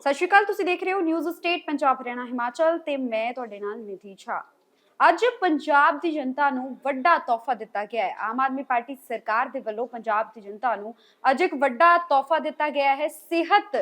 ਸਤਿ ਸ਼੍ਰੀ ਅਕਾਲ, ਤੁਸੀਂ ਦੇਖ ਰਹੇ ਹੋ ਨਿਊਜ਼ ਸਟੇਟ ਪੰਜਾਬ ਹਰਿਆਣਾ ਹਿਮਾਚਲ ਤੇ ਮੈਂ ਤੁਹਾਡੇ ਨਾਲ ਨਿਧੀ ਛਾ ਅੱਜ ਪੰਜਾਬ ਦੀ ਜਨਤਾ ਨੂੰ ਵੱਡਾ ਤੋਹਫਾ ਦਿੱਤਾ ਗਿਆ ਹੈ। ਆਮ ਆਦਮੀ ਪਾਰਟੀ ਸਰਕਾਰ ਦੇ ਵੱਲੋਂ ਪੰਜਾਬ ਦੀ ਜਨਤਾ ਨੂੰ ਅੱਜ ਇੱਕ ਵੱਡਾ ਤੋਹਫਾ ਦਿੱਤਾ ਗਿਆ ਹੈ। ਸਿਹਤ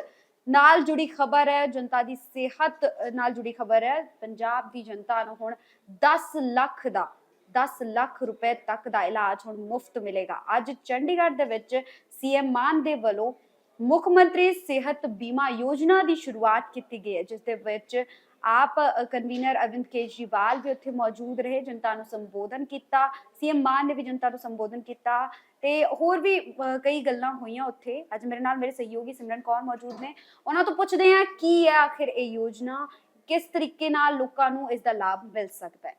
ਨਾਲ ਜੁੜੀ ਖਬਰ ਹੈ, ਜਨਤਾ ਦੀ ਸਿਹਤ ਨਾਲ ਜੁੜੀ ਖਬਰ ਹੈ। ਪੰਜਾਬ ਦੀ ਜਨਤਾ ਨੂੰ ਹੁਣ 10 ਲੱਖ ਦਾ 10 ਲੱਖ ਰੁਪਏ ਤੱਕ ਦਾ ਇਲਾਜ ਹੁਣ ਮੁਫਤ ਮਿਲੇਗਾ। ਅੱਜ ਚੰਡੀਗੜ੍ਹ ਦੇ ਵਿੱਚ ਸੀਐਮ ਮਾਨ ਦੇ ਵੱਲੋਂ ਮੁੱਖ ਮੰਤਰੀ ਸਿਹਤ ਬੀਮਾ ਯੋਜਨਾ ਦੀ ਸ਼ੁਰੂਆਤ ਕੀਤੀ ਗਈ ਹੈ, ਜਿਸ ਦੇ ਵਿੱਚ ਆਪ ਕਨਵੀਨਰ ਅਰਵਿੰਦ ਕੇਜਰੀਵਾਲ ਵੀ ਉੱਥੇ ਮੌਜੂਦ ਰਹੇ, ਜਨਤਾ ਨੂੰ ਸੰਬੋਧਨ ਕੀਤਾ, ਸੀਐਮ ਮਾਨ ਨੇ ਵੀ ਜਨਤਾ ਨੂੰ ਸੰਬੋਧਨ ਕੀਤਾ ਤੇ ਹੋਰ ਵੀ ਕਈ ਗੱਲਾਂ ਹੋਈਆਂ ਉੱਥੇ। ਅੱਜ ਮੇਰੇ ਨਾਲ ਮੇਰੇ ਸਹਿਯੋਗੀ ਸਿਮਰਨ ਕੌਰ ਮੌਜੂਦ ਨੇ। ਉਹਨਾਂ ਤੋਂ ਪੁੱਛਦੇ ਹਾਂ, ਕੀ ਹੈ ਆਖਿਰ ਇਹ ਯੋਜਨਾ? ਕਿਸ ਤਰੀਕੇ ਨਾਲ ਲੋਕਾਂ ਨੂੰ ਇਸ ਦਾ ਲਾਭ ਮਿਲ ਸਕਦਾ ਹੈ?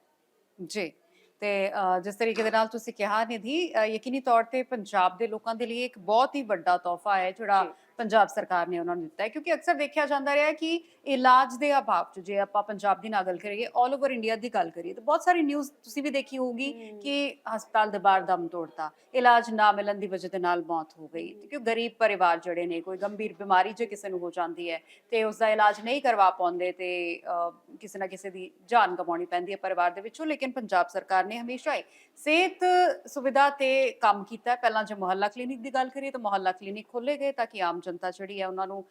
ਜੀ। ਤੇ ਅ, ਜਿਸ ਤਰੀਕੇ ਦੇ ਨਾਲ ਤੁਸੀਂ ਕਿਹਾ ਨਿਧੀ ਅ, ਯਕੀਨੀ ਤੌਰ ਤੇ ਪੰਜਾਬ ਦੇ ਲੋਕਾਂ ਦੇ ਲਈ ਇੱਕ ਬਹੁਤ ਹੀ ਵੱਡਾ ਤੋਹਫਾ ਹੈ ਜਿਹੜਾ ਪੰਜਾਬ ਸਰਕਾਰ ਨੇ ਉਹਨਾਂ ਨੂੰ ਦਿੱਤਾ ਹੈ ਕਿਉਂਕਿ ਅਕਸਰ ਦੇਖਿਆ ਜਾਂਦਾ ਰਿਹਾ ਕਿ ਇਲਾਜ ਦੇ ਅਭਾਵ 'ਚ ਜੇ ਆਪਾਂ ਪੰਜਾਬ ਦੀ ਨਾ ਗੱਲ ਕਰੀਏ 올 ਓਵਰ ਇੰਡੀਆ ਦੀ ਗੱਲ ਕਰੀਏ ਤਾਂ ਬਹੁਤ ਸਾਰੀ ਨਿਊਜ਼ ਤੁਸੀਂ ਵੀ ਦੇਖੀ ਹੋਊਗੀ। ਕਿ ਹਸਪਤਾਲ ਦੇ ਬਾਹਰ ਦਮ ਤੋੜਤਾ ਇਲਾਜ ਨਾ ਮਿਲਣ ਦੀ ਵਜ੍ਹਾ ਦੇ ਨਾਲ ਮੌਤ ਹੋ ਗਈ। ਕਿਉਂਕਿ ਗਰੀਬ ਪਰਿਵਾਰ ਜਿਹੜੇ ਨੇ ਕੋਈ ਗੰਭੀਰ ਬਿਮਾਰੀ ਜੇ ਕਿਸੇ ਨੂੰ ਹੋ ਜਾਂਦੀ ਹੈ ਤੇ ਉਸ ਦਾ ਇਲਾਜ ਨਹੀਂ ਕਰਵਾ ਪਾਉਂਦੇ ਤੇ ਕਿਸੇ ਨਾ ਕਿਸੇ ਦੀ ਜਾਨ ਗਵਾਉਣੀ ਪੈਂਦੀ ਹੈ ਪਰਿਵਾਰ ਦੇ ਵਿੱਚੋਂ ਲੇਕਿਨ ਪੰਜਾਬ ਸਰਕਾਰ ਨੇ ਹਮੇਸ਼ਾ ਹੀ ਸਿਹਤ ਸੁਵਿਧਾ ਤੇ ਕੰਮ ਕੀਤਾ ਪਹਿਲਾਂ ਜੇ ਮੁਹੱਲਾ ਕਲੀਨਿਕ ਦੀ ਗੱਲ ਕਰੀਏ ਤਾਂ ਮੁਹੱਲਾ ਕਲੀਨਿਕ ਖੋਲੇ ਗਏ ਤਾਂ ਕਿ ਆਮ ਜਨਤਾ ਜਿਹੜੀ ਹੈ ਉਹਨਾਂ ਨੂੰ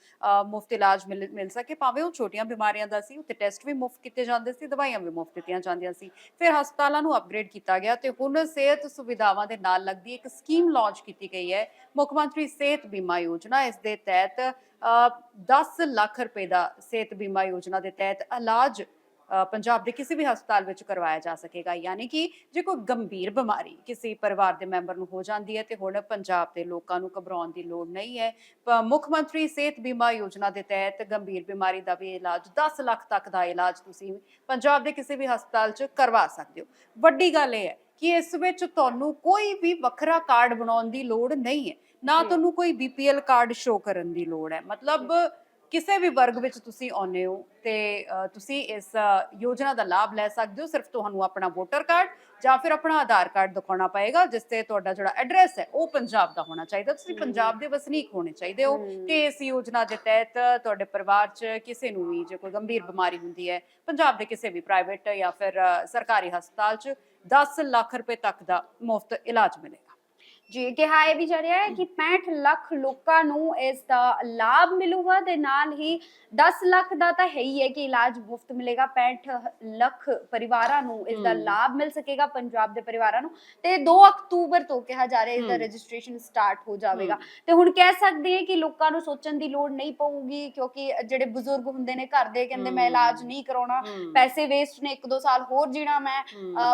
ਮੁਫਤ ਇਲਾਜ ਮਿਲ ਮਿਲ ਸਕੇ। ਭਾਵੇਂ ਉਹ ਛੋਟੀਆਂ ਬਿਮਾਰੀਆਂ ਦਾ ਸੀ ਉੱਥੇ ਟੈਸਟ ਵੀ ਮੁਫਤ ਕੀਤੇ ਜਾਂਦੇ ਸੀ ਦਵਾਈਆਂ ਵੀ ਮੁਫਤ ਦਿੱਤੀਆਂ ਜਾਂਦੀਆਂ ਸੀ। ਫਿਰ ਹਸਪਤਾਲਾਂ ਨੂੰ ਅਪਗ੍ਰੇਡ ਕੀਤਾ ਗਿਆ ਤੇ ਹੁਣ ਸਿਹਤ ਸੁਵਿਧਾਵਾਂ ਦੇ ਨਾਲ ਲੱਗਦੀ ਇੱਕ ਸਕੀਮ ਲਾਂਚ ਕੀਤੀ ਗਈ ਹੈ ਮੁੱਖ ਮੰਤਰੀ ਸਿਹਤ ਬੀਮਾ ਯੋਜਨਾ। ਇਸ ਦੇ ਤਹਿਤ ਅ, 10 ਲੱਖ ਰੁਪਏ ਦਾ ਸਿਹਤ ਬੀਮਾ ਯੋਜਨਾ ਦੇ ਤਹਿਤ ਇਲਾਜ ਪੰਜਾਬ ਦੇ ਕਿਸੇ ਵੀ ਹਸਪਤਾਲ ਵਿੱਚ ਕਰਵਾਇਆ ਜਾ ਸਕੇਗਾ। ਯਾਨੀ ਕਿ ਜੇ ਕੋਈ ਗੰਭੀਰ ਬਿਮਾਰੀ ਕਿਸੇ ਪਰਿਵਾਰ ਦੇ ਮੈਂਬਰ ਨੂੰ ਹੋ ਜਾਂਦੀ ਹੈ ਤੇ ਹੁਣ ਪੰਜਾਬ ਦੇ ਲੋਕਾਂ ਨੂੰ ਘਬਰਾਉਣ ਦੀ ਲੋੜ ਨਹੀਂ ਹੈ। ਮੁੱਖ ਮੰਤਰੀ ਸਿਹਤ ਬੀਮਾ ਯੋਜਨਾ ਦੇ ਤਹਿਤ ਗੰਭੀਰ ਬਿਮਾਰੀ ਦਾ ਵੀ ਇਲਾਜ 10 ਲੱਖ ਤੱਕ ਦਾ ਇਲਾਜ ਤੁਸੀਂ ਪੰਜਾਬ ਦੇ ਕਿਸੇ ਵੀ ਹਸਪਤਾਲ 'ਚ ਕਰਵਾ ਸਕਦੇ ਹੋ। ਵੱਡੀ ਗੱਲ ਇਹ ਹੈ ਕਿ ਇਸ ਵਿੱਚ ਤੁਹਾਨੂੰ ਕੋਈ ਵੀ ਵੱਖਰਾ ਕਾਰਡ ਬਣਾਉਣ ਦੀ ਲੋੜ ਨਹੀਂ ਹੈ। ਨਾ। ਤੁਹਾਨੂੰ ਕੋਈ ਬੀਪੀਐਲ ਕਾਰਡ ਸ਼ੋ ਕਰਨ ਦੀ ਲੋੜ ਹੈ। ਮਤਲਬ ਕਿਸੇ ਵੀ ਵਰਗ ਵਿੱਚ ਤੁਸੀਂ ਆਉਂਦੇ ਹੋ ਤੇ ਤੁਸੀਂ ਇਸ ਯੋਜਨਾ ਦਾ ਲਾਭ ਲੈ ਸਕਦੇ ਹੋ ਸਿਰਫ ਤੁਹਾਨੂੰ ਆਪਣਾ ਵੋਟਰ ਕਾਰਡ ਜਾਂ ਫਿਰ ਆਪਣਾ ਆਧਾਰ ਕਾਰਡ ਦਿਖਾਉਣਾ ਪਏਗਾ ਜਿਸ ਤੇ ਤੁਹਾਡਾ ਜਿਹੜਾ ਐਡਰੈਸ ਹੈ ਉਹ ਪੰਜਾਬ ਦਾ ਹੋਣਾ ਚਾਹੀਦਾ ਤੁਸੀਂ। ਪੰਜਾਬ ਦੇ ਵਸਨੀਕ ਹੋਣੇ ਚਾਹੀਦੇ ਹੋ। ਤੇ ਇਸ ਯੋਜਨਾ ਦੇ ਤਹਿਤ ਤੁਹਾਡੇ ਪਰਿਵਾਰ 'ਚ ਕਿਸੇ ਨੂੰ ਵੀ ਜੇ ਕੋਈ ਗੰਭੀਰ ਬਿਮਾਰੀ ਹੁੰਦੀ ਹੈ ਪੰਜਾਬ ਦੇ ਕਿਸੇ ਵੀ ਪ੍ਰਾਈਵੇਟ ਜਾਂ ਫਿਰ ਸਰਕਾਰੀ ਹਸਪਤਾਲ 'ਚ 10 ਲੱਖ ਰੁਪਏ ਤੱਕ ਦਾ ਮੁਫਤ ਇਲਾਜ ਮਿਲੇਗਾ ਜੀ ਕਿਹਾ ਇਹ ਵੀ ਜਾ ਰਿਹਾ ਹੈ ਕਿ 65 ਲੱਖ ਲੋਕਾਂ ਨੂੰ ਇਸ ਦਾ ਲਾਭ ਮਿਲੂਗਾ ਤੇ ਨਾਲ ਹੀ 10 ਲੱਖ ਦਾ ਤਾਂ ਹੈ ਹੀ ਹੈ ਕਿ ਇਲਾਜ ਮੁਫਤ ਮਿਲੇਗਾ 65 ਲੱਖ ਪਰਿਵਾਰਾਂ ਨੂੰ ਇਸ ਦਾ। ਲਾਭ ਮਿਲ ਸਕੇਗਾ ਪੰਜਾਬ ਦੇ ਪਰਿਵਾਰਾਂ ਨੂੰ ਤੇ 2 ਅਕਤੂਬਰ ਤੋਂ ਕਿਹਾ ਜਾ ਰਿਹਾ ਇਸ ਦਾ। ਰਜਿਸਟ੍ਰੇਸ਼ਨ ਸਟਾਰਟ ਹੋ ਜਾਵੇਗਾ। ਤੇ ਹੁਣ ਕਹਿ ਸਕਦੇ ਹਾਂ ਕਿ ਲੋਕਾਂ ਨੂੰ ਸੋਚਣ ਦੀ ਲੋੜ ਨਹੀਂ ਪਊਗੀ ਕਿਉਂਕਿ ਜਿਹੜੇ ਬਜ਼ੁਰਗ ਹੁੰਦੇ ਨੇ ਘਰ ਦੇ ਕਹਿੰਦੇ ਮੈਂ। ਇਲਾਜ ਨਹੀਂ ਕਰਾਉਣਾ ਪੈਸੇ ਵੇਸਟ ਨੇ 1-2 ਸਾਲ ਹੋਰ ਜੀਣਾ ਮੈਂ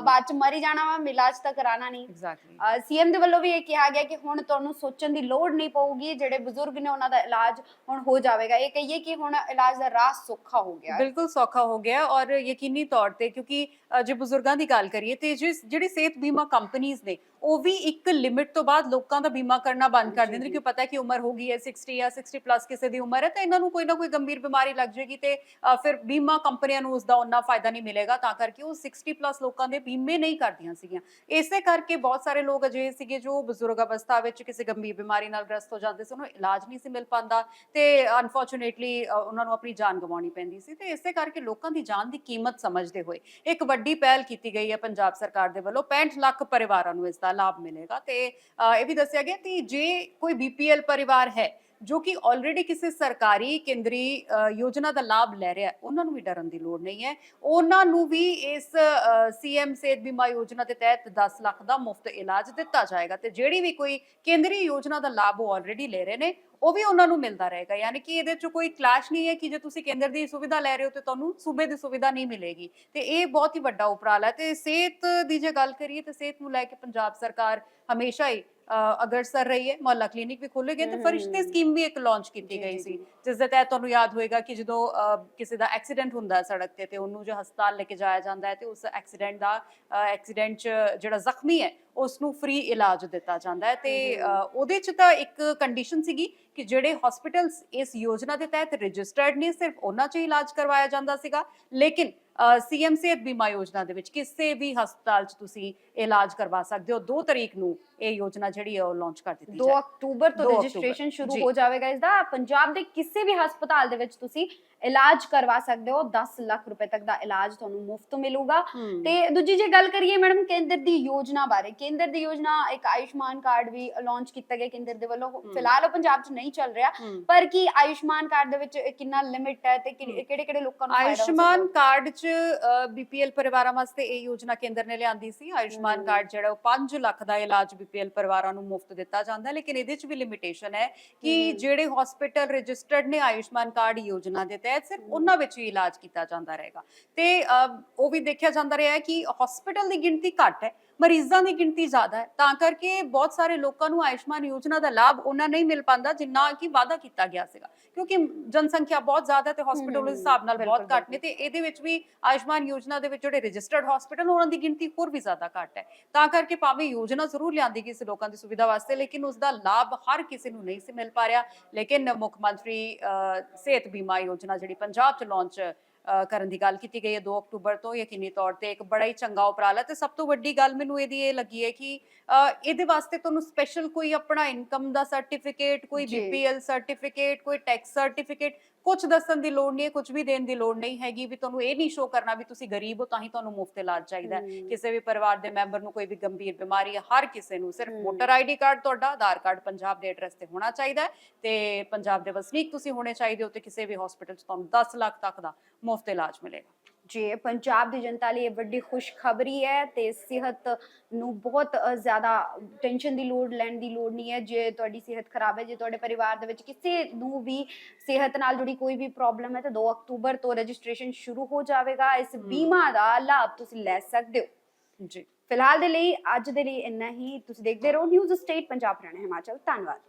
ਬਾਅਦ ਚ ਮਰ ਜਾਣਾ ਵਾ ਮੈਂ ਇਲਾਜ ਤਾਂ ਕਰਾਣਾ ਨਹੀਂ। ਐਗਜ਼ੈਕਟਲੀ ਸੀਐਮ ਦੇ ਵੱਲੋਂ ਵੀ ਕਿਹਾ ਗਿਆ ਕਿ ਹੁਣ ਤੁਹਾਨੂੰ ਸੋਚਣ ਦੀ ਲੋੜ ਨਹੀਂ ਪਊਗੀ, ਜਿਹੜੇ ਬਜ਼ੁਰਗ ਨੇ ਉਹਨਾਂ ਦਾ ਇਲਾਜ ਹੁਣ ਹੋ ਜਾਵੇਗਾ। ਇਹ ਕਹੀਏ ਕਿ ਹੁਣ ਇਲਾਜ ਦਾ ਰਾਹ ਸੌਖਾ ਹੋ ਗਿਆ ਬਿਲਕੁਲ ਸੌਖਾ ਹੋ ਗਿਆ ਔਰ ਯਕੀਨੀ ਤੌਰ ਤੇ ਕਿਉਂਕਿ ਜੇ ਬਜ਼ੁਰਗਾਂ ਦੀ ਗੱਲ ਕਰੀਏ ਤੇ ਜਿਹੜੀ ਸਿਹਤ ਬੀਮਾ ਕੰਪਨੀਆਂ ਨੇ ਉਹ ਵੀ ਇੱਕ ਲਿਮਿਟ ਤੋਂ ਬਾਅਦ ਲੋਕਾਂ ਦਾ ਬੀਮਾ ਕਰਨਾ ਬੰਦ ਕਰ ਦਿੰਦੇ ਨੇ ਜੀ। ਕਿਉਂ ਪਤਾ ਹੈ ਕਿ ਉਮਰ ਹੋ ਗਈ ਹੈ 60 ਜਾਂ 60 ਪਲੱਸ ਕਿਸੇ ਦੀ ਉਮਰ ਹੈ ਤਾਂ ਇਹਨਾਂ ਨੂੰ ਕੋਈ ਨਾ ਕੋਈ ਗੰਭੀਰ ਬਿਮਾਰੀ ਲੱਗ ਜਾਏਗੀ ਤੇ ਫਿਰ ਬੀਮਾ ਕੰਪਨੀਆਂ ਨੂੰ ਉਸ ਦਾ ਉਹਨਾਂ ਫਾਇਦਾ ਨਹੀਂ ਮਿਲੇਗਾ ਤਾਂ ਕਰਕੇ ਉਹ 60 ਪਲੱਸ ਲੋਕਾਂ ਦੇ ਬੀਮੇ ਨਹੀਂ ਕਰਦੀਆਂ ਸੀਗੀਆਂ ਇਸੇ ਕਰਕੇ ਬਹੁਤ ਸਾਰੇ ਲੋਕ ਅਜਿਹੇ ਸੀਗੇ ਜੋ ਬਜ਼ੁਰਗ ਅਵਸਥਾ ਵਿੱਚ ਕਿਸੇ ਗੰਭੀਰ ਬਿਮਾਰੀ ਨਾਲ ਗ੍ਰਸਤ ਹੋ ਜਾਂਦੇ ਸੀ ਉਹਨੂੰ ਇਲਾਜ ਨਹੀਂ ਸੀ ਮਿਲ ਪਾਉਂਦਾ ਤੇ ਅਨਫੋਰਚੂਨੇਟਲੀ ਉਹਨਾਂ ਨੂੰ ਆਪਣੀ ਜਾਨ ਗਵਾਉਣੀ ਪੈਂਦੀ ਸੀ ਤੇ ਇਸੇ ਕਰਕੇ ਲੋਕਾਂ ਦੀ ਜਾਨ ਦੀ ਕੀਮਤ ਸਮਝਦੇ ਹੋਏ ਇੱਕ ਵੱਡੀ ਪਹਿਲ ਕੀਤੀ ਗਈ ਹੈ ਪੰਜਾਬ ਸਰਕਾਰ ਦੇ ਵੱਲੋਂ 65 ਲੱਖ ਪਰਿਵਾਰਾਂ ਨੂੰ ਇਸ ਦਾ ਲਾਭ ਮਿਲੇਗਾ। ਤੇ ਇਹ ਵੀ ਦੱਸਿਆ ਗਿਆ ਕਿ ਜੇ ਕੋਈ ਬੀਪੀਐਲ ਪਰਿਵਾਰ ਹੈ ਜੋ ਕਿ ਆਲਰੇਡੀ ਕਿਸੇ ਸਰਕਾਰੀ ਕੇਂਦਰੀ ਯੋਜਨਾ ਦਾ ਲਾਭ ਲੈ ਰਿਹਾ ਉਹਨਾਂ ਨੂੰ ਵੀ ਡਰਨ ਦੀ ਲੋੜ ਨਹੀਂ ਹੈ। ਉਹਨਾਂ ਨੂੰ ਵੀ ਇਸ ਸੀਐਮ ਸਿਹਤ ਬੀਮਾ ਯੋਜਨਾ ਦੇ ਤਹਿਤ 10 ਲੱਖ ਦਾ ਮੁਫਤ ਇਲਾਜ ਦਿੱਤਾ ਜਾਏਗਾ ਤੇ ਜਿਹੜੀ ਵੀ ਕੋਈ ਕੇਂਦਰੀ ਯੋਜਨਾ ਦਾ ਲਾਭ ਉਹ ਆਲਰੇਡੀ ਲੈ ਰਹੇ ਨੇ, ਉਹ ਵੀ ਉਹਨਾਂ ਨੂੰ ਮਿਲਦਾ ਰਹੇਗਾ। ਯਾਨੀ ਕਿ ਇਹਦੇ 'ਚ ਕੋਈ ਕਲੈਸ਼ ਨਹੀਂ ਹੈ ਕਿ ਜੇ ਤੁਸੀਂ ਕੇਂਦਰ ਦੀ ਸੁਵਿਧਾ ਲੈ ਰਹੇ ਹੋ ਤੇ ਤੁਹਾਨੂੰ ਸੂਬੇ ਦੀ ਸੁਵਿਧਾ ਨਹੀਂ ਮਿਲੇਗੀ। ਤੇ ਇਹ ਬਹੁਤ ਹੀ ਵੱਡਾ ਉਪਰਾਲਾ ਹੈ ਤੇ ਸਿਹਤ ਦੀ ਜੇ ਗੱਲ ਕਰੀਏ ਤੇ ਸਿਹਤ ਨੂੰ ਲੈ ਕੇ ਪੰਜਾਬ ਸਰਕਾਰ ਹਮੇਸ਼ਾ ਹੀ ਅਗਰਸਰ ਰਹੀ ਹੈ ਮੁਹੱਲਾ ਕਲੀਨਿਕ ਵੀ ਖੋਲੇ ਗਏ ਤੇ ਫਰਿਸ਼ਤੇ। ਸਕੀਮ ਵੀ ਇੱਕ ਲਾਂਚ ਕੀਤੀ ਗਈ ਸੀ। ਜਿਸ ਦੇ ਤਹਿਤ ਤੁਹਾਨੂੰ ਯਾਦ ਹੋਏਗਾ ਕਿ ਜਦੋਂ ਕਿਸੇ ਦਾ ਐਕਸੀਡੈਂਟ ਹੁੰਦਾ ਹੈ ਸੜਕ ਤੇ ਤੇ ਉਹਨੂੰ ਜੋ ਹਸਪਤਾਲ ਲੈ ਕੇ ਜਾਇਆ ਜਾਂਦਾ ਹੈ ਤੇ ਉਸ ਐਕਸੀਡੈਂਟ ਦਾ ਐਕਸੀਡੈਂਟ 'ਚ ਜਿਹੜਾ ਜ਼ਖਮੀ ਹੈ ਉਸ ਨੂੰ ਫ੍ਰੀ ਇਲਾਜ ਦਿੱਤਾ ਜਾਂਦਾ ਹੈ ਤੇ ਉਹਦੇ 'ਚ ਤਾਂ ਇੱਕ ਕੰਡੀਸ਼ਨ ਸੀਗੀ ਕਿ ਜਿਹੜੇ ਹਸਪੀਟਲਸ ਇਸ ਯੋਜਨਾ ਦੇ ਤਹਿਤ ਰਜਿਸਟਰਡ ਨੇ ਸਿਰਫ ਉਹਨਾਂ 'ਚ ਇਲਾਜ ਕਰਵਾਇਆ ਜਾਂਦਾ ਸੀਗਾ ਲੇਕਿਨ ਸੀਐਮ ਸਿਹਤ ਬੀਮਾ ਯੋਜਨਾ ਦੇ ਵਿੱਚ ਕਿਸੇ ਵੀ ਹਸਪਤਾਲ 'ਚ ਤੁਸੀਂ ਇਲਾਜ ਕਰਵਾ ਸਕਦੇ ਹੋ 2 ਤਰੀਕ ਨੂੰ ਇਹ ਯੋਜਨਾ ਜਿਹੜੀ ਹੈ ਉਹ ਲਾਂਚ ਕਰ ਦਿੱਤੀ 2 ਜਾਏ। ਅਕਤੂਬਰ ਤੋਂ 2 ਅਕਤੂਬਰ, ਰਜਿਸਟ੍ਰੇਸ਼ਨ ਸ਼ੁਰੂ। ਹੋ ਜਾਵੇਗਾ ਇਸ ਦਾ ਪੰਜਾਬ ਦੇ ਕਿਸੇ ਵੀ ਹਸਪਤਾਲ ਦੇ ਵਿੱਚ ਤੁਸੀਂ ਇਲਾਜ ਕਰਵਾ ਸਕਦੇ ਹੋ। 10 ਲੱਖ ਰੁਪਏ ਤੱਕ ਦਾ ਇਲਾਜ ਤੁਹਾਨੂੰ ਮੁਫਤ ਮਿਲੂਗਾ। ਤੇ ਦੂਜੀ ਜੇ ਗੱਲ ਕਰੀਏ ਮੈਡਮ ਕੇਂਦਰ ਦੀ ਯੋਜਨਾ ਬਾਰੇ। ਕੇਂਦਰ ਦੀ ਯੋਜਨਾ ਇੱਕ ਆਯੁਸ਼ਮਾਨ ਕਾਰਡ ਵੀ ਲਾਂਚ ਕੀਤਾ ਗਿਆ ਕੇਂਦਰ ਦੇ ਵੱਲੋਂ। ਫਿਲਹਾਲ ਉਹ ਪੰਜਾਬ 'ਚ ਨਹੀਂ ਚੱਲ ਰਿਹਾ। ਪਰ ਕੀ ਆਯੁਸ਼ਮਾਨ ਕਾਰਡ ਦੇ ਵਿੱਚ ਕਿੰਨਾ ਲਿਮਿਟ ਹੈ ਤੇ ਕਿਹੜੇ ਕਿਹੜੇ ਲੋਕਾਂ ਨੂੰ ਆਯੁਸ਼ਮਾਨ? ਕਾਰਡ ਚ ਬੀਪੀਐਲ ਪਰਿਵਾਰਾਂ ਵਾਸਤੇ ਇਹ ਯੋਜਨਾ ਕੇਂਦਰ ਨੇ ਲਿਆਂਦੀ ਸੀ। ਆਯੁਸ਼ਮਾਨ। ਕਾਰਡ ਜਿਹੜਾ ਉਹ 5 ਲੱਖ ਦਾ ਇਲਾਜ ਬੀਪੀਐਲ ਪਰਿਵਾਰਾਂ ਨੂੰ ਮੁਫਤ ਦਿੱਤਾ ਜਾਂਦਾ ਹੈ, ਲੇਕਿਨ ਇਹਦੇ ਚ ਵੀ ਲਿਮਿਟੇਸ਼ਨ ਹੈ ਕਿ। ਜਿਹੜੇ ਹਸਪੀਟਲ ਰਜਿਸਟਰਡ ਨੇ ਆਯੁਸ਼ਮਾਨ ਕਾਰਡ ਯੋਜਨਾ ਦੇ ਤਹਿਤ ਸਿਰਫ। ਉਹਨਾਂ ਵਿੱਚ ਹੀ ਇਲਾਜ ਕੀਤਾ ਜਾਂਦਾ ਰਹੇਗਾ ਤੇ ਉਹ ਵੀ ਦੇਖਿਆ ਜਾਂਦਾ ਰਿਹਾ ਹੈ ਕਿ ਹਸਪੀਟਲ ਦੀ ਗਿਣਤੀ ਘੱਟ ਹੈ ਮਰੀਜ਼ਾਂ ਦੀ ਗਿਣਤੀ ਜ਼ਿਆਦਾ ਹੈ। ਤਾਂ ਕਰਕੇ ਬਹੁਤ ਸਾਰੇ ਲੋਕਾਂ ਨੂੰ ਆਯੁਸ਼ਮਾਨ ਯੋਜਨਾ ਦਾ ਲਾਭ ਉਹਨਾਂ ਨਹੀਂ ਮਿਲ ਪਾਉਂਦਾ ਜਿੰਨਾ ਕਿ ਵਾਅਦਾ ਕੀਤਾ ਗਿਆ ਸੀਗਾ। ਕਿਉਂਕਿ ਜਨਸੰਖਿਆ ਬਹੁਤ ਜ਼ਿਆਦਾ ਹੈ ਤੇ ਹਸਪੀਟਲ ਉਸ ਹਿਸਾਬ ਨਾਲ ਬਹੁਤ ਘੱਟ ਨੇ ਤੇ ਇਹਦੇ ਵਿੱਚ ਵੀ ਆਯੁਸ਼ਮਾਨ ਯੋਜਨਾ ਦੇ ਵਿੱਚ ਜਿਹੜੇ ਰਜਿਸਟਰਡ ਹਸਪੀਟਲ ਉਹਨਾਂ ਦੀ ਗਿਣਤੀ ਹੋਰ ਵੀ ਜ਼ਿਆਦਾ ਘੱਟ ਹੈ। ਤਾਂ ਕਰਕੇ ਭਾਵੇਂ ਯੋਜਨਾ ਜ਼ਰੂਰ ਲਿਆਂਦੀ ਗਈ ਸੀ ਲੋਕਾਂ ਦੀ ਸੁਵਿਧਾ ਵਾਸਤੇ ਲੇਕਿਨ ਉਸ ਦਾ ਲਾਭ ਹਰ ਕਿਸੇ ਨੂੰ ਨਹੀਂ ਸੀ ਮਿਲ ਪਾ ਰਿਹਾ। ਲੇਕਿਨ ਮੁੱਖ ਮੰਤਰੀ ਸਿਹਤ ਬੀਮਾ ਯੋਜਨਾ ਜਿਹੜੀ ਪੰਜਾਬ 'ਚ ਲਾਂਚ ਕਰਨ ਦੀ ਗੱਲ ਕੀਤੀ ਗਈ ਹੈ 2 ਅਕਤੂਬਰ ਤੋਂ ਯਕੀਨੀ ਤੌਰ ਤੇ ਇੱਕ ਬੜਾ ਹੀ ਚੰਗਾ ਉਪਰਾਲਾ ਤੇ ਸਭ ਤੋਂ ਵੱਡੀ ਗੱਲ ਮੈਨੂੰ ਇਹਦੀ ਇਹ ਲੱਗੀ ਹੈ ਕਿ ਇਹਦੇ ਵਾਸਤੇ ਤੁਹਾਨੂੰ ਸਪੈਸ਼ਲ ਕੋਈ ਆਪਣਾ ਇਨਕਮ ਦਾ ਸਰਟੀਫਿਕੇਟ ਕੋਈ। ਬੀਪੀਐਲ ਸਰਟੀਫਿਕੇਟ ਕੋਈ ਟੈਕਸ ਸਰਟੀਫਿਕੇਟ ਕੁਝ ਦੱਸਣ ਦੀ ਲੋੜ ਨਹੀਂ ਹੈ ਕੁਝ ਵੀ ਦੇਣ ਦੀ ਲੋੜ ਨਹੀਂ ਹੈਗੀ ਵੀ ਤੁਹਾਨੂੰ ਇਹ ਨਹੀਂ ਸ਼ੋ ਕਰਨਾ ਵੀ ਤੁਸੀਂ ਗਰੀਬ ਹੋ ਤਾਂ ਹੀ ਤੁਹਾਨੂੰ ਮੁਫਤ ਇਲਾਜ ਚਾਹੀਦਾ। ਕਿਸੇ ਵੀ ਪਰਿਵਾਰ ਦੇ ਮੈਂਬਰ ਨੂੰ ਕੋਈ ਵੀ ਗੰਭੀਰ ਬਿਮਾਰੀ ਹੈ ਹਰ ਕਿਸੇ ਨੂੰ ਸਿਰਫ। ਵੋਟਰ ਆਈਡੀ ਕਾਰਡ ਤੁਹਾਡਾ ਆਧਾਰ ਕਾਰਡ ਪੰਜਾਬ ਦੇ ਐਡਰੈਸ ਤੇ ਹੋਣਾ ਚਾਹੀਦਾ ਹੈ ਤੇ ਪੰਜਾਬ ਦੇ ਵਸਨੀਕ ਤੁਸੀਂ ਹੋਣੇ ਚਾਹੀਦੇ ਹੋ ਤੇ ਕਿਸੇ ਵੀ ਹਸਪੀਟਲ 'ਚ ਤੁਹਾਨੂੰ 10 ਲੱਖ ਤੱਕ ਦਾ ਮੁਫਤ ਇਲਾਜ ਮਿਲੇਗਾ ਜੀ ਪੰਜਾਬ ਦੀ ਜਨਤਾ ਲਈ ਇਹ ਵੱਡੀ ਖੁਸ਼ਖਬਰੀ ਹੈ ਤੇ ਸਿਹਤ ਨੂੰ ਬਹੁਤ ਜ਼ਿਆਦਾ ਟੈਨਸ਼ਨ ਦੀ ਲੋੜ ਲੈਣ ਦੀ ਲੋੜ ਨਹੀਂ ਹੈ। ਜੇ ਤੁਹਾਡੀ ਸਿਹਤ ਖਰਾਬ ਹੈ ਜੇ ਤੁਹਾਡੇ ਪਰਿਵਾਰ ਦੇ ਵਿੱਚ ਕਿਸੇ ਨੂੰ ਵੀ ਸਿਹਤ ਨਾਲ ਜੁੜੀ ਕੋਈ ਵੀ ਪ੍ਰੋਬਲਮ ਹੈ ਤਾਂ 2 ਅਕਤੂਬਰ ਤੋਂ ਰਜਿਸਟ੍ਰੇਸ਼ਨ ਸ਼ੁਰੂ ਹੋ ਜਾਵੇਗਾ। ਇਸ। ਬੀਮਾ ਦਾ ਲਾਭ ਤੁਸੀਂ ਲੈ ਸਕਦੇ ਹੋ। ਜੀ। ਫਿਲਹਾਲ ਦੇ ਲਈ ਅੱਜ ਦੇ ਲਈ ਇੰਨਾ ਹੀ। ਤੁਸੀਂ ਦੇਖਦੇ ਰਹੋ ਨਿਊਜ਼ ਸਟੇਟ ਪੰਜਾਬ ਹਰਿਆਣਾ ਹਿਮਾਚਲ। ਧੰਨਵਾਦ।